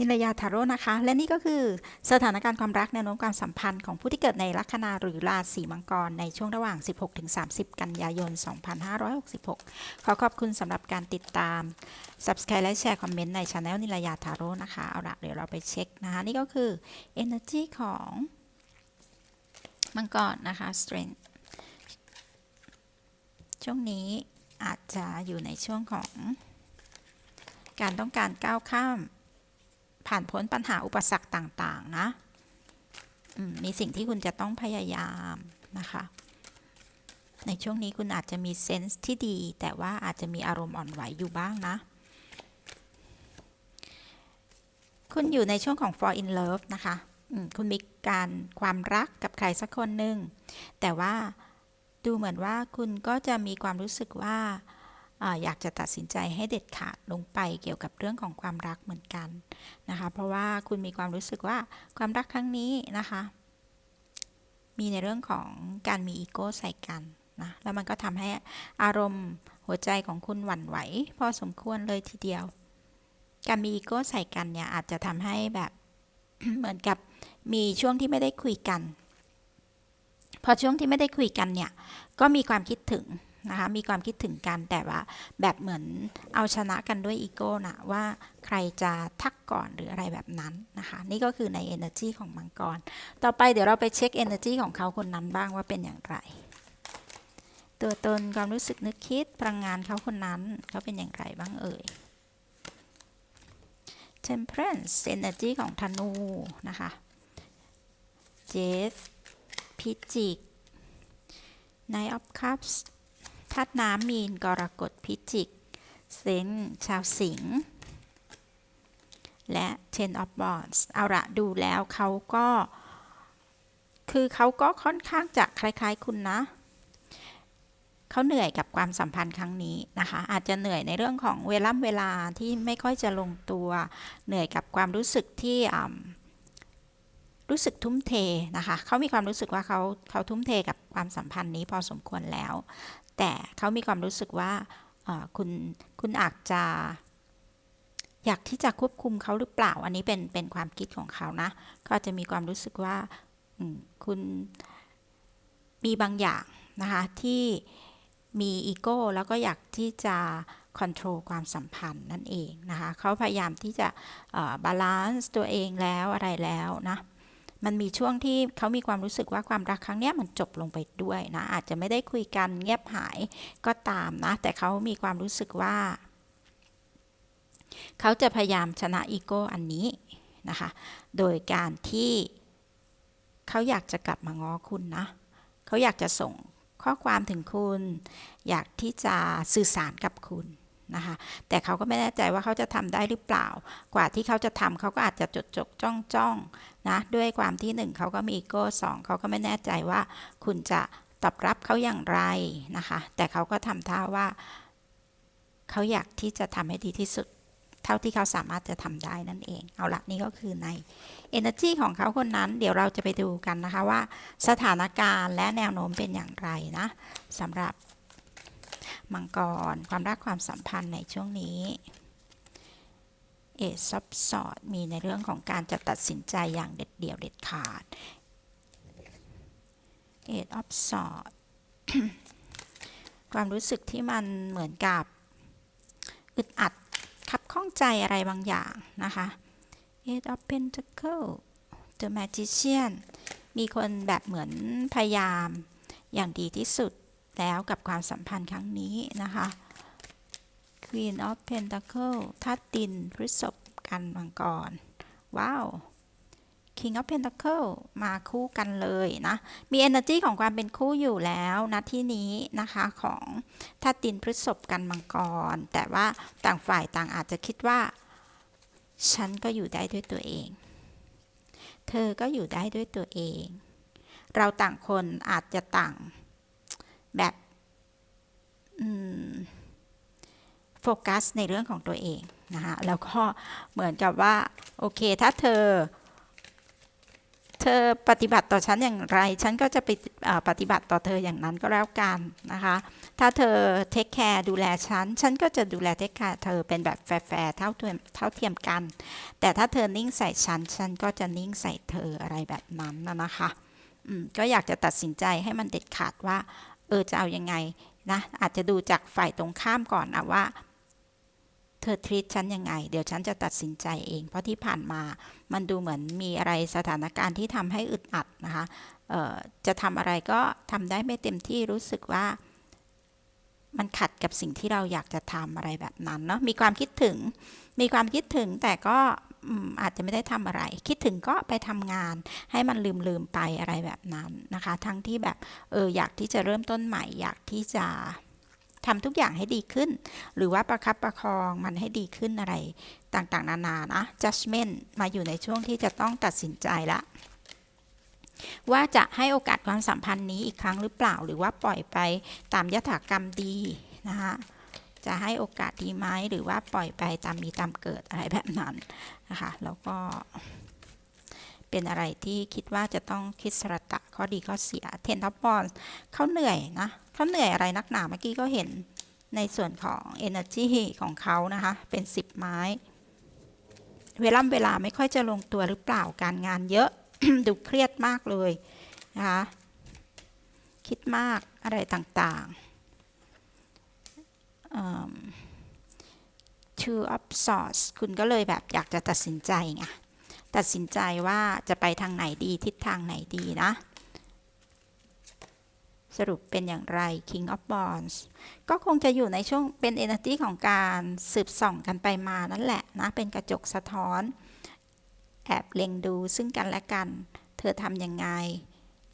นิรยาทาโร่นะคะ และนี่ก็คือสถานการณ์ความรักแนวโน้มความสัมพันธ์ของผู้ที่เกิดในลัคนาหรือราศีมังกรในช่วงระหว่าง 16-30 กันยายน 2566 ขอขอบคุณสำหรับการติดตาม Subscribe และแชร์คอมเมนต์ในช anel นิรยาทาโร่นะคะ เอาละเดี๋ยวเราไปเช็คนะคะ นี่ก็คือ Energy ของมังกรนะคะ Strength ช่วงนี้อาจจะอยู่ในช่วงของการต้องการก้าวข้าม ผ่านพ้นปัญหาอุปสรรคต่างๆนะมมีสิ่งที่คุณจะต้องพยายามนะคะ ในช่วงนี้คุณอาจจะมีเซนส์ที่ดี แต่ว่าอาจจะมีอารมณ์อ่อนไหวอยู่บ้างนะ คุณอยู่ในช่วงของ fall in love นะคะคุณมีการความรักกับใครสักคนหนึ่ง แต่ว่าดูเหมือนว่าคุณก็จะมีความรู้สึกว่า อยากจะตัดสินใจให้เด็ดขาดลงไปเกี่ยวกับเรื่องของความรักเหมือนกันนะคะ เพราะว่าคุณมีความรู้สึกว่าความรักครั้งนี้นะคะ มีในเรื่องของการมีอีโก้ใส่กันนะแล้วมันก็ทำให้อารมณ์หัวใจของคุณหวั่นไหว พอสมควรเลยทีเดียว การมีอีโก้ใส่กันเนี่ยอาจจะทำให้แบบเหมือนกับมีช่วงที่ไม่ได้คุยกัน พอช่วงที่ไม่ได้คุยกันเนี่ย ก็มีความคิดถึง นะคะ มีความคิดถึงกันแต่ว่าแบบเหมือนเอาชนะกันด้วยอีโก้นะว่าใครจะทักก่อนหรืออะไรแบบนั้นนะคะ นี่ก็คือใน Energy ของมังกร ต่อไปเดี๋ยวเราไปเช็ค Energy ของเขาคนนั้นบ้างว่าเป็นอย่างไร ตัวตนความรู้สึกนึกคิดพลังงานเขาคนนั้นเขาเป็นอย่างไรบ้างเอ่ย Temperance Energy ของธนูนะคะ Jeff พิจิก Knight of Cups ธาตุน้ำมีนกรกฎพิจิก เซนชาวสิงห์และ Ten of Wands เอาละดูแล้วเขาก็ คือเขาก็ค่อนข้างจะคล้าย ๆ คุณนะ เขาเหนื่อยกับความสัมพันธ์ครั้งนี้นะคะ อาจจะเหนื่อยในเรื่องของเวล่ำเวลาที่ไม่ค่อยจะลงตัว เหนื่อยกับความรู้สึกที่รู้สึกทุ่มเทนะคะ เขามีความรู้สึกว่าเขาเขาทุ่มเทกับความสัมพันธ์นี้พอสมควรแล้ว แต่เขามีความรู้สึกว่าคุณคุณอาจจะอยากที่จะควบคุมเขาหรือเปล่า อันนี้เป็นเป็นความคิดของเขานะ ก็อาจะมีความรู้สึกว่าคุณมีบางอย่างนะคะที่มีอีโก้แล้วก็อยากที่จะค o n t r o l ความสัมพันธ์นั่นเองนะคะเขาพยายามที่จะบาลานซ์ตัวเองแล้วอะไรแล้วนะ มันมีช่วงที่เขามีความรู้สึกว่าความรักครั้งนี้มันจบลงไปด้วยนะ อาจจะไม่ได้คุยกันเงียบหายก็ตามนะ แต่เขามีความรู้สึกว่า เขาจะพยายามชนะอีโก้อันนี้นะคะ โดยการที่เขาอยากจะกลับมาง้อคุณนะ เขาอยากจะส่งข้อความถึงคุณ อยากที่จะสื่อสารกับคุณ นะคะ แต่เขาก็ไม่แน่ใจว่าเขาจะทำได้หรือเปล่า กว่าที่เขาจะทำเขาก็อาจจะจดจดจ้องจ้องนะ ด้วยความที่หนึ่งเขาก็มีอีโก้สองเขาก็ไม่แน่ใจว่าคุณจะตอบรับเขาอย่างไรนะคะ แต่เขาก็ทำท่าว่า เขาอยากที่จะทำให้ดีที่สุด เท่าที่เขาสามารถจะทำได้นั่นเอง เอาละนี่ก็คือใน Energy ของเขาคนนั้น เดี๋ยวเราจะไปดูกันนะคะว่า สถานการณ์และแนวโน้มเป็นอย่างไรนะสำหรับ มังกร ความรักความสัมพันธ์ในช่วงนี้ เอซับสอดมีในเรื่องของการจะตัดสินใจอย่างเด็ดเดี่ยวเด็ดขาด เอทออฟสอดความรู้สึกที่มันเหมือนกับอึดอัดขับข้องใจอะไรบางอย่างนะคะ Eight of Pentacle The Magician มีคนแบบเหมือนพยายามอย่างดีที่สุด แล้วกับความสัมพันธ์ครั้งนี้นะคะ Queen of Pentacle ทัดดินพฤษภกันมังกร ว้าว King of Pentacle มาคู่กันเลยนะ มี energy ของความเป็นคู่อยู่แล้วนะที่นี้นะคะของทัดดินพฤษภกันมังกร แต่ว่าต่างฝ่ายต่างอาจจะคิดว่า ฉันก็อยู่ได้ด้วยตัวเอง เธอก็อยู่ได้ด้วยตัวเอง เราต่างคนอาจจะต่าง แบบโฟกัสในเรื่องของตัวเองนะคะแล้วก็เหมือนกับว่า โอเค ถ้าเธอ เธอปฏิบัติต่อฉันอย่างไร ฉันก็จะไปปฏิบัติต่อเธออย่างนั้นก็แล้วกันนะคะ ถ้าเธอเทคแคร์ดูแลฉัน ฉันก็จะดูแลเทคแคร์เธอเป็นแบบแฟร์เท่าเทียมเท่าเทียมกัน แต่ถ้าเธอนิ่งใส่ฉัน ฉันก็จะนิ่งใส่เธออะไรแบบนั้นนะนะคะอืมก็อยากจะตัดสินใจให้มันเด็ดขาดว่า เออจะเอายังไงนะอาจจะดูจากฝ่ายตรงข้ามก่อนนะว่า เธอทรีตฉันยังไง เดี๋ยวฉันจะตัดสินใจเอง เพราะที่ผ่านมามันดูเหมือนมีอะไรสถานการณ์ที่ทำให้อึดอัดนะคะจะทำอะไรก็ทำได้ไม่เต็มที่รู้สึกว่ามันขัดกับสิ่งที่เราอยากจะทำอะไรแบบนั้นเนาะมีความคิดถึง มีความคิดถึงแต่ก็ อาจจะไม่ได้ทำอะไร คิดถึงก็ไปทำงาน ให้มันลืมลืมๆไปอะไรแบบนั้นนะคะ ทั้งที่แบบเอออยากที่จะเริ่มต้นใหม่ อยากที่จะทำทุกอย่างให้ดีขึ้น หรือว่าประคับประคองมันให้ดีขึ้นอะไรต่างๆ นานานะ judgment มาอยู่ในช่วงที่จะต้องตัดสินใจละว่าจะให้โอกาสความสัมพันธ์นี้อีกครั้งหรือเปล่า หรือว่าปล่อยไปตามยถากรรมดีนะคะ จะให้โอกาสดีไหมหรือว่าปล่อยไปตามมีตามเกิดอะไรแบบนั้นนะคะแล้วก็ เป็นอะไรที่คิดว่าจะต้องคิดสระตะข้อดีข้อเสียเทนท็อปบอลเขาเหนื่อยนะเขาเหนื่อยอะไรนักหนาเมื่อกี้ก็เห็นในส่วนของ energy ของเขานะคะ เป็น 10 ไม้ เวลาเวลาไม่ค่อยจะลงตัวหรือเปล่าการงานเยอะ ดูเครียดมากเลยนะคะคิดมากอะไรต่างๆ two of swords คุณก็เลยแบบอยากจะตัดสินใจไงตัดสินใจว่าจะไปทางไหนดีทิศทางไหนดีนะ สรุปเป็นอย่างไร King of Wands ก็คงจะอยู่ในช่วงเป็น energy ของการสืบส่องกันไปมานั่นแหละนะ เป็นกระจกสะท้อน แอบเล็งดูซึ่งกันและกัน เธอทำยังไง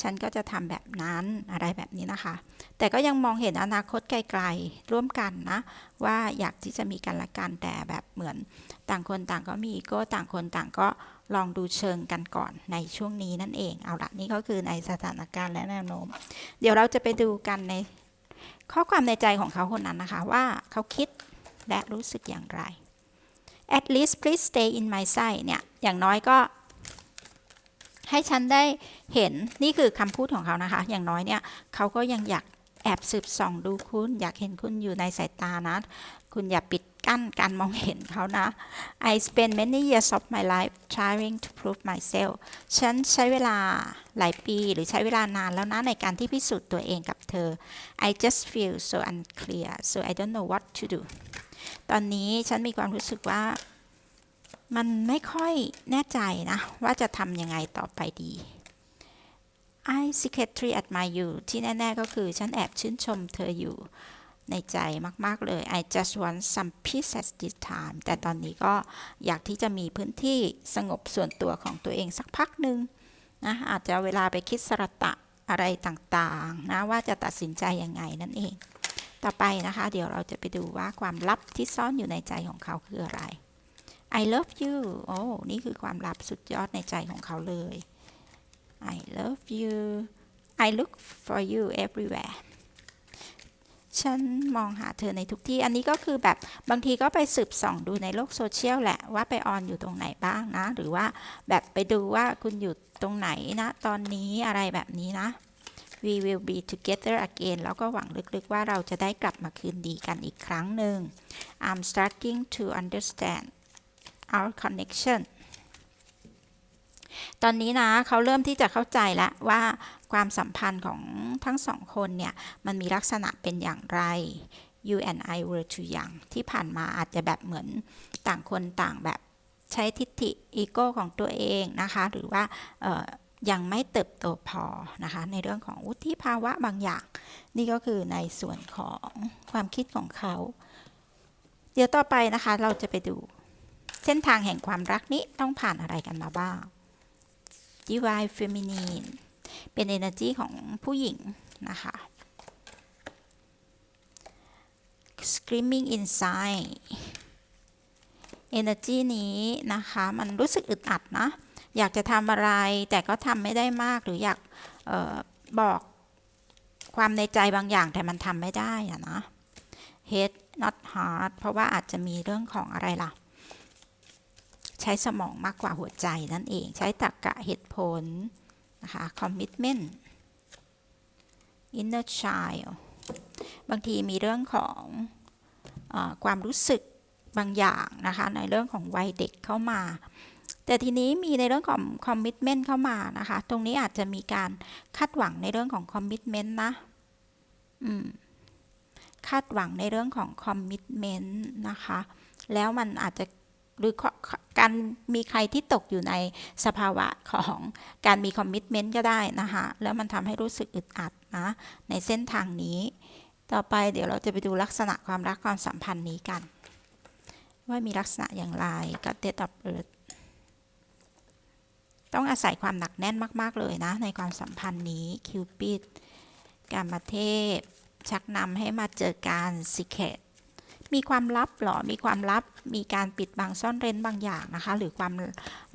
ฉันก็จะทำแบบนั้นอะไรแบบนี้นะคะ แต่ก็ยังมองเห็นอนาคตไกลๆร่วมกันนะ ว่าอยากที่จะมีกันและกันแต่แบบเหมือนต่างคนต่างก็มีอีโก้ต่างคนต่างก็ลองดูเชิงกันก่อนในช่วงนี้นั่นเองเอาละนี่ก็คือในสถานการณ์และแนวโน้ม เดี๋ยวเราจะไปดูกันในข้อความในใจของเขาคนนั้นนะคะ ว่าเขาคิดและรู้สึกอย่างไร at least please stay in my sight เนี่ยอย่างน้อยก็ ให้ฉันได้เห็นนี่คือคำพูดของเขานะคะ อย่างน้อยเนี่ยเขาก็ยังอยากแอบสืบส่องดูคุณ อยากเห็นคุณอยู่ในสายตานะ คุณอย่าปิดกั้นการมองเห็นเขานะ I spent many years of my life trying to prove myself ฉันใช้เวลาหลายปีหรือใช้เวลานานแล้วนะ ในการที่พิสูจน์ตัวเองกับเธอ I just feel so unclear so I don't know what to do ตอนนี้ฉันมีความรู้สึกว่า มันไม่ค่อยแน่ใจนะ ว่าจะทำยังไงต่อไปดี I secretly admire you ที่แน่ ๆ ก็คือฉันแอบชื่นชมเธออยู่ในใจมาก ๆ เลย I just want some peace at this time แต่ตอนนี้ก็อยากที่จะมีพื้นที่สงบส่วนตัวของตัวเองสักพักหนึ่งนะอาจจะเวลาไปคิดสระตะอะไรต่าง ๆ นะ ว่าจะตัดสินใจยังไงนั่นเอง ต่อไปนะคะ เดี๋ยวเราจะไปดูว่าความลับที่ซ่อนอยู่ในใจของเขาคืออะไร I love you โอ้ นี่คือความลับสุดยอดในใจของเขาเลย I love you I look for you everywhere ฉันมองหาเธอในทุกที่ อันนี้ก็คือแบบบางทีก็ไปสืบส่องดูในโลกโซเชียลแหละว่าไปออนอยู่ตรงไหนบ้างนะ หรือว่าแบบไปดูว่าคุณอยู่ตรงไหนนะ ตอนนี้อะไรแบบนี้นะ we will be together again แล้วก็หวังลึกๆว่าเราจะได้กลับมาคืนดีกันอีกครั้งหนึ่ง I'm starting to understand our connection ตอนนี้นะเขาเริ่มที่จะเข้าใจแล้วว่าความสัมพันธ์ของทั้งสองคนเนี่ย มันมีลักษณะเป็นอย่างไร you and I were too young ที่ผ่านมาอาจจะแบบเหมือนต่างคนต่างแบบใช้ทิฏฐิอีโก้ของตัวเองนะคะ หรือว่ายังไม่เติบโตพอนะคะ ในเรื่องของวุฒิภาวะบางอย่าง นี่ก็คือในส่วนของความคิดของเขา เดี๋ยวต่อไปนะคะเราจะไปดู เส้นทางแห่งความรักนี้ต้องผ่านอะไรกันมาบ้าง Divine Feminine เป็น energy ของผู้หญิงนะคะ Screaming Inside energy นี้นะคะ มันรู้สึกอึดอัดนะ อยากจะทำอะไรแต่ก็ทำไม่ได้มากหรืออยากออบอกความในใจบางอย่างแต่มันทำไม่ได้อะนะ Head not heart เพราะว่าอาจจะมีเรื่องของอะไรล่ะ ใช้สมองมากกว่าหัวใจนั่นเอง ใช้ตรรกะเหตุผลนะคะ commitment inner child บางทีมีเรื่องของอความรู้สึกบางอย่างนะคะ ในเรื่องของวัยเด็กเข้ามา แต่ทีนี้มีในเรื่องของ commitment เข้ามานะคะ ตรงนี้อาจจะมีการคาดหวังในเรื่องของ commitment นะ อืม คาดหวังในเรื่องของ commitment นะคะ แล้วมันอาจจะ หรือการมีใครที่ตกอยู่ในสภาวะของการมี commitment ก็ได้นะคะแล้วมันทำให้รู้สึกอึดอัดนะในเส้นทางนี้ ต่อไปเดี๋ยวเราจะไปดูลักษณะความรักความสัมพันธ์นี้กัน ว่ามีลักษณะอย่างไรกับ Death of Earth ต้องอาศัยความหนักแน่นมาก ๆ เลยนะ ในความสัมพันธ์นี้คิวปิดการมาเทพ ชักนำให้มาเจอการสิเคต มีความลับหรอ มีความลับ มีการปิดบังซ่อนเร้นบางอย่างนะคะ หรือความ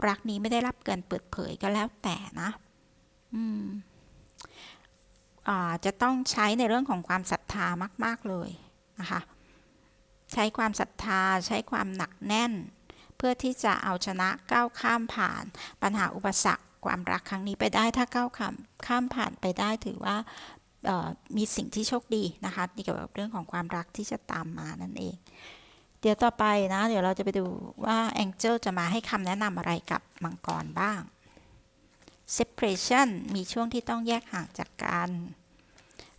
รักนี้ไม่ได้รับเกินเปิดเผยก็แล้วแต่นะอืมจะต้องใช้ในเรื่องของความศรัทธามาก ๆ เลยนะคะ ใช้ความศรัทธาใช้ความหนักแน่น เพื่อที่จะเอาชนะก้าวข้ามผ่านปัญหาอุปสรรคความรักครั้งนี้ไปได้ถ้าก้าวข้ามข้ามผ่านไปได้ถือว่า มีสิ่งที่โชคดีนะคะเกี่ยวกับเรื่องของความรักที่จะตามมานั่นเอง เดี๋ยวต่อไปนะเดี๋ยวเราจะไปดูว่าแองเจิลจะมาให้คำแนะนำอะไรกับมังกรบ้าง separation มีช่วงที่ต้องแยกห่างจากกัน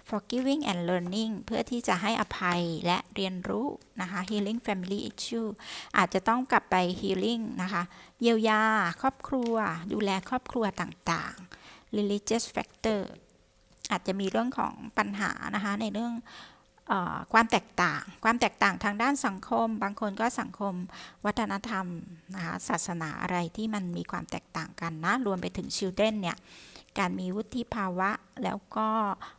forgiving and learning เพื่อที่จะให้อภัยและเรียนรู้นะคะ healing family issue อาจจะต้องกลับไป healing นะคะเยียวยา ครอบครัว ดูแลครอบครัวต่างๆ religious factor อาจจะมีเรื่องของปัญหานะคะในเรื่องอความแตกต่าง ความแตกต่างทางด้านสังคม บางคนก็สังคม วัฒนธรรมนะคะศาสนาอะไรที่มันมีความแตกต่างกันนะ รวมไปถึงชิลเดนเนี่ย การมีวุฒิภาวะ แล้วก็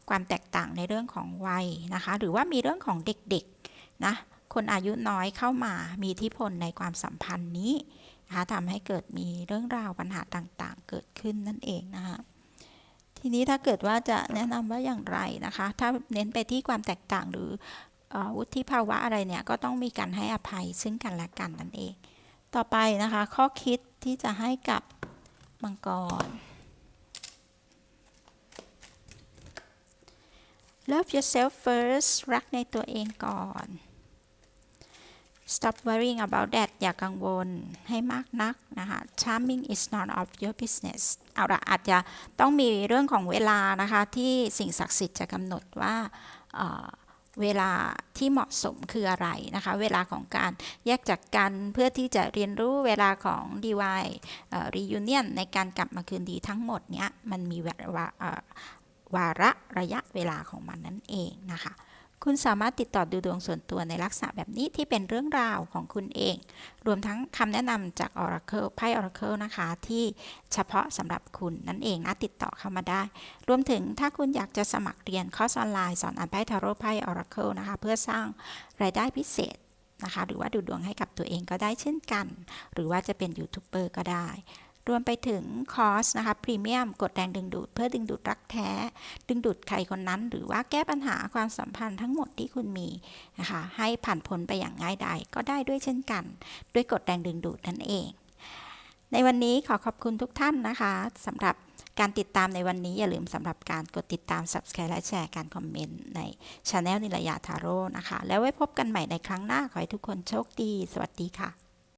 ความแตกต่างในเรื่องของวัยนะคะ หรือว่ามีเรื่องของเด็กๆนะ คนอายุน้อยเข้ามา มีอิทธิพลในความสัมพันธ์นี้นะคะทำให้เกิดมีเรื่องราวปัญหาต่างๆ เกิดขึ้นนั่นเองนะคะ ทีนี้ถ้าเกิดว่าจะแนะนำว่าอย่างไรนะคะ ถ้าเน้นไปที่ความแตกต่างหรือวุฒิภาวะอะไรเนี่ยก็ต้องมีการให้อภัยซึ่งกันและกันนั่นเอง ต่อไปนะคะ ข้อคิดที่จะให้กับมังกร Love yourself first รักในตัวเองก่อน stop worrying about that อย่ากังวลให้มากนักนะคะ charming is none of your business เอาละอาจจะต้องมีเรื่องของเวลานะคะ ที่สิ่งศักดิ์สิทธิ์จะกำหนดว่าเวลาที่เหมาะสมคืออะไรนะคะ เวลาของการแยกจากกันเพื่อที่จะเรียนรู้เวลาของ DY reunion ในการกลับมาคืนดีทั้งหมดเนี้ยมันมีวาระระยะเวลาของมันนั่นเองนะคะ คุณสามารถติดต่อดูดวงส่วนตัวในลักษณะแบบนี้ที่เป็นเรื่องราวของคุณเอง รวมทั้งคำแนะนำจาก Oracle ไพ่ Oracle นะคะ ที่เฉพาะสำหรับคุณนั่นเองนะติดต่อเข้ามาได้ รวมถึงถ้าคุณอยากจะสมัครเรียนคอร์สออนไลน์สอนอ่านไพ่ทาโร่ไพ่ Oracle นะคะ เพื่อสร้างรายได้พิเศษนะคะ หรือว่าดูดวงให้กับตัวเองก็ได้เช่นกัน หรือว่าจะเป็นยูทูบเบอร์ก็ได้ รวมไปถึงคอสนะคะพรีเมียมกดแรงดึงดูด เพื่อดึงดูดรักแท้ ดึงดูดใครคนนั้น หรือว่าแก้ปัญหาความสัมพันธ์ทั้งหมดที่คุณมีนะคะให้ผ่านพ้นไปอย่างง่ายดายก็ได้ด้วยเช่นกัน ด้วยกดแรงดึงดูดนั่นเอง ในวันนี้ขอขอบคุณทุกท่านนะคะสำหรับการติดตามในวันนี้อย่าลืมสำหรับการกดติดตาม subscribe และแชร์การคอมเมนต์ในช anel นิรยาทาโร่นะคะ แล้วไว้พบกันใหม่ในครั้งหน้า ขอให้ทุกคนโชคดี สวัสดีค่ะ